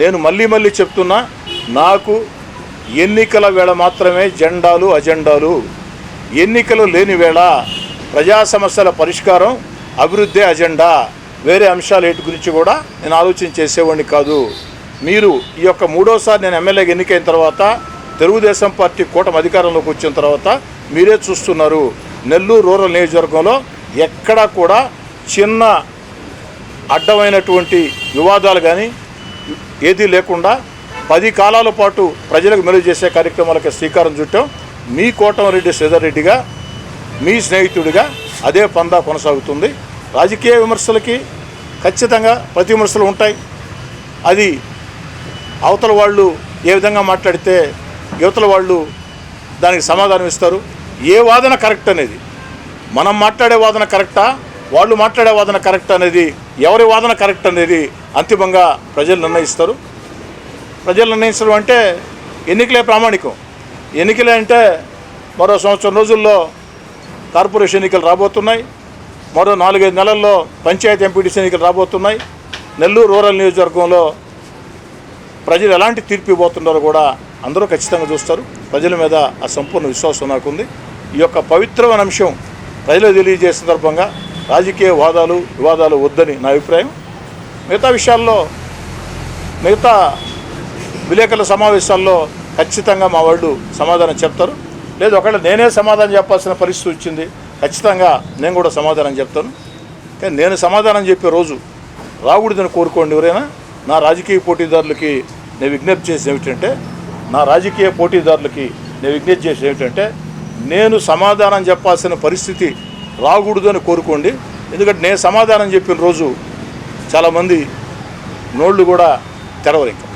నేను మళ్ళీ మళ్ళీ చెప్తున్నా నాకు ఎన్నికల వేళ మాత్రమే జెండాలు అజెండాలు. ఎన్నికలు లేని వేళ ప్రజా సమస్యల పరిష్కారం అభివృద్ధి అజెండా. వేరే అంశాలు ఏటి గురించి కూడా నేను ఆలోచన చేసేవాడిని కాదు. మీరు ఈ యొక్క మూడోసారి నేను ఎమ్మెల్యేగా ఎన్నికైన తర్వాత తెలుగుదేశం పార్టీ కూటమి అధికారంలోకి వచ్చిన తర్వాత మీరే చూస్తున్నారు. నెల్లూరు రూరల్ నియోజకవర్గంలో ఎక్కడా కూడా చిన్న అడ్డమైనటువంటి వివాదాలు కానీ ఏదీ లేకుండా పది కాలాల పాటు ప్రజలకు మెరుగు చేసే కార్యక్రమాలకు శ్రీకారం చుట్టాం. మీ కోటమరెడ్డి శ్రీధర్ రెడ్డిగా మీ స్నేహితుడిగా అదే పందా కొనసాగుతుంది. రాజకీయ విమర్శలకి ఖచ్చితంగా ప్రతి విమర్శలు ఉంటాయి. అది అవతల వాళ్ళు ఏ విధంగా మాట్లాడితే యువతల వాళ్ళు దానికి సమాధానం ఇస్తారు. ఏ వాదన కరెక్ట్ అనేది? మనం మాట్లాడే వాదన కరెక్టా? వాళ్ళు మాట్లాడే వాదన కరెక్ట్ అనేది? ఎవరి వాదన కరెక్ట్ అనేది? అంతిమంగా ప్రజలు నిర్ణయిస్తారు. ప్రజలు నిర్ణయించడం అంటే ఎన్నికలే ప్రామాణికం. ఎన్నికలే అంటే మరో సంవత్సరం రోజుల్లో కార్పొరేషన్ ఎన్నికలు రాబోతున్నాయి. మరో నాలుగైదు నెలల్లో పంచాయతీ ఎంపీటీసీ ఎన్నికలు రాబోతున్నాయి. నెల్లూరు రూరల్ నియోజకవర్గంలో ప్రజలు ఎలాంటి తీర్పు ఇవ్వబోతున్నారో కూడా అందరూ ఖచ్చితంగా చూస్తారు. ప్రజల మీద ఆ సంపూర్ణ విశ్వాసం నాకుంది. ఈ యొక్క పవిత్రమైన అంశం ప్రజలకు తెలియజేసే సందర్భంగా రాజకీయ వాదాలు వివాదాలు వద్దని నా అభిప్రాయం. మిగతా విషయాల్లో మిగతా విలేకరుల సమావేశాల్లో ఖచ్చితంగా మా వాళ్ళు సమాధానం చెప్తారు. లేదు ఒకవేళ నేనే సమాధానం చెప్పాల్సిన పరిస్థితి వచ్చింది ఖచ్చితంగా నేను కూడా సమాధానం చెప్తాను. కానీ నేను సమాధానం చెప్పే రోజు రాకూడదని కోరుకోండి ఎవరైనా. నా రాజకీయ పోటీదారులకి నేను విజ్ఞప్తి చేసి ఏమిటంటే నా రాజకీయ పోటీదారులకి నేను విజ్ఞప్తి చేసి ఏమిటంటే నేను సమాధానం చెప్పాల్సిన పరిస్థితి రాకూడదని కోరుకోండి. ఎందుకంటే నేను సమాధానం చెప్పిన రోజు చాలామంది నోళ్ళు కూడా తెరవరు ఇంకా